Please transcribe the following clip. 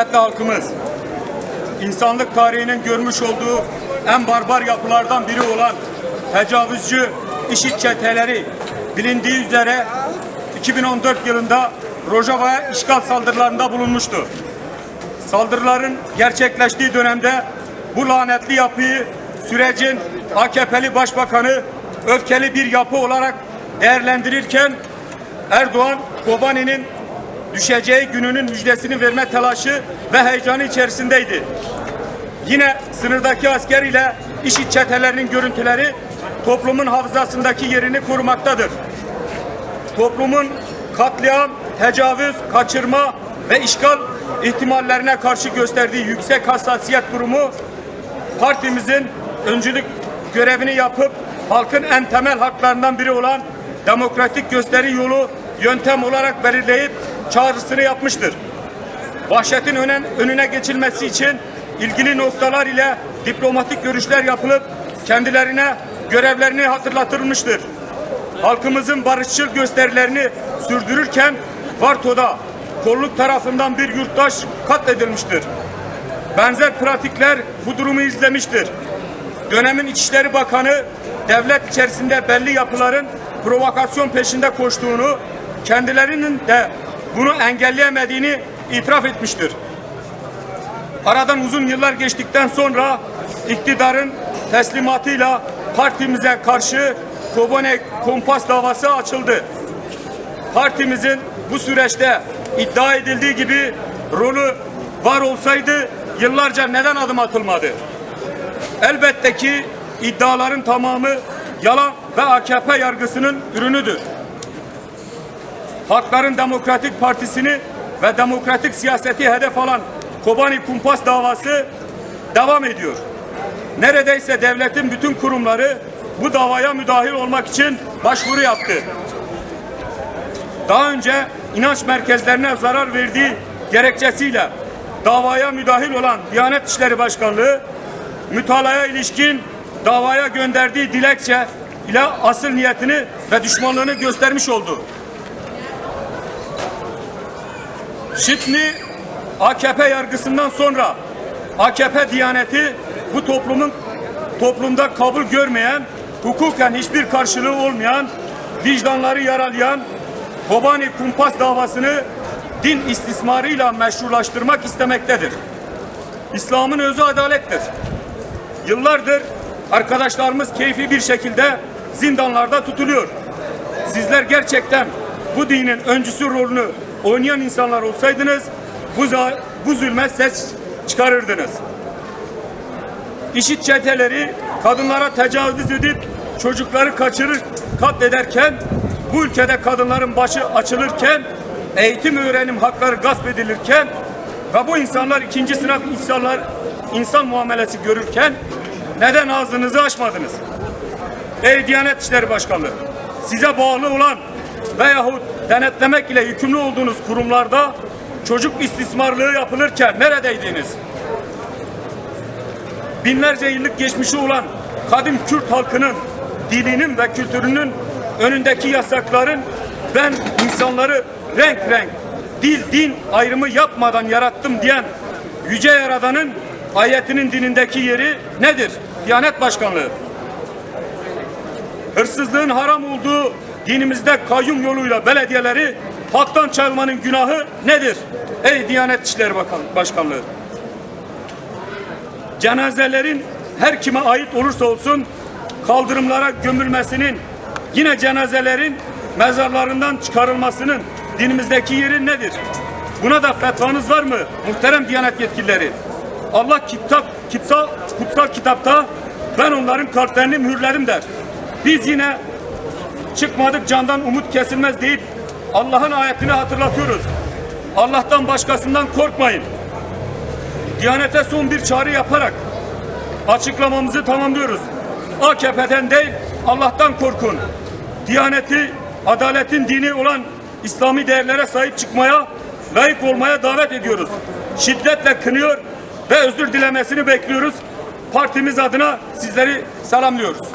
Kıymetli halkımız, insanlık tarihinin görmüş olduğu en barbar yapılardan biri olan tecavüzcü IŞİD çeteleri bilindiği üzere 2014 yılında Rojava'ya işgal saldırılarında bulunmuştu. Saldırıların gerçekleştiği dönemde bu lanetli yapıyı sürecin AKP'li başbakanı öfkeli bir yapı olarak değerlendirirken Erdoğan Kobani'nin düşeceği gününün müjdesini verme telaşı ve heyecanı içerisindeydi. Yine sınırdaki asker ile IŞİD çetelerinin görüntüleri toplumun hafızasındaki yerini korumaktadır. Toplumun katliam, tecavüz, kaçırma ve işgal ihtimallerine karşı gösterdiği yüksek hassasiyet durumu partimizin öncülük görevini yapıp halkın en temel haklarından biri olan demokratik gösteri yolu yöntem olarak belirleyip çağrısını yapmıştır. Vahşetin önen, önüne geçilmesi için ilgili noktalar ile diplomatik görüşler yapılıp kendilerine görevlerini hatırlatılmıştır. Halkımızın barışçıl gösterilerini sürdürürken Varto'da kolluk tarafından bir yurttaş katledilmiştir. Benzer pratikler bu durumu izlemiştir. Dönemin İçişleri Bakanı devlet içerisinde belli yapıların provokasyon peşinde koştuğunu, kendilerinin de bunu engelleyemediğini itiraf etmiştir. Aradan uzun yıllar geçtikten sonra iktidarın teslimatıyla partimize karşı Kobane Kompas davası açıldı. Partimizin bu süreçte iddia edildiği gibi rolü var olsaydı yıllarca neden adım atılmadı? Elbette ki iddiaların tamamı yalan ve AKP yargısının ürünüdür. Halkların Demokratik Partisi'ni ve demokratik siyaseti hedef alan Kobani Kumpas davası devam ediyor. Neredeyse devletin bütün kurumları bu davaya müdahil olmak için başvuru yaptı. Daha önce inanç merkezlerine zarar verdiği gerekçesiyle davaya müdahil olan Diyanet İşleri Başkanlığı mütalaya ilişkin davaya gönderdiği dilekçe ile asıl niyetini ve düşmanlığını göstermiş oldu. Şimdi AKP yargısından sonra AKP diyaneti bu toplumun toplumda kabul görmeyen, hukuken hiçbir karşılığı olmayan, vicdanları yaralayan Kobani Kumpas davasını din istismarıyla meşrulaştırmak istemektedir. İslam'ın özü adalettir. Yıllardır arkadaşlarımız keyfi bir şekilde zindanlarda tutuluyor. Sizler gerçekten bu dinin öncüsü rolünü oynayan insanlar olsaydınız bu, bu zulme ses çıkarırdınız. İşit çeteleri kadınlara tecavüz edip çocukları kaçırır katlederken bu ülkede kadınların başı açılırken eğitim öğrenim hakları gasp edilirken ve bu insanlar ikinci sınıf insanlar insan muamelesi görürken neden ağzınızı açmadınız? Ey Diyanet İşleri Başkanlığı size bağlı olan veyahut denetlemek ile yükümlü olduğunuz kurumlarda çocuk istismarlığı yapılırken neredeydiniz? binlerce yıllık geçmişi olan kadim Kürt halkının dilinin ve kültürünün önündeki yasakların ben insanları renk renk dil din ayrımı yapmadan yarattım diyen yüce yaradanın ayetinin dinindeki yeri nedir? Diyanet Başkanlığı. Hırsızlığın haram olduğu dinimizde kayyum yoluyla belediyeleri haktan çalmanın günahı nedir? Ey Diyanet İşleri Bakan Başkanlığı cenazelerin her kime ait olursa olsun kaldırımlara gömülmesinin yine cenazelerin mezarlarından çıkarılmasının dinimizdeki yeri nedir? Buna da fetvanız var mı muhterem Diyanet yetkilileri? Allah kitap, kutsal, kutsal kitapta ben onların kalplerini mühürledim der. Biz yine çıkmadık candan umut kesilmez deyip Allah'ın ayetini hatırlatıyoruz. Allah'tan başkasından korkmayın. Diyanete son bir çağrı yaparak açıklamamızı tamamlıyoruz. AKP'den değil Allah'tan korkun. Diyaneti, adaletin dini olan İslami değerlere sahip çıkmaya, layık olmaya davet ediyoruz. Şiddetle kınıyor ve özür dilemesini bekliyoruz. Partimiz adına sizleri selamlıyoruz.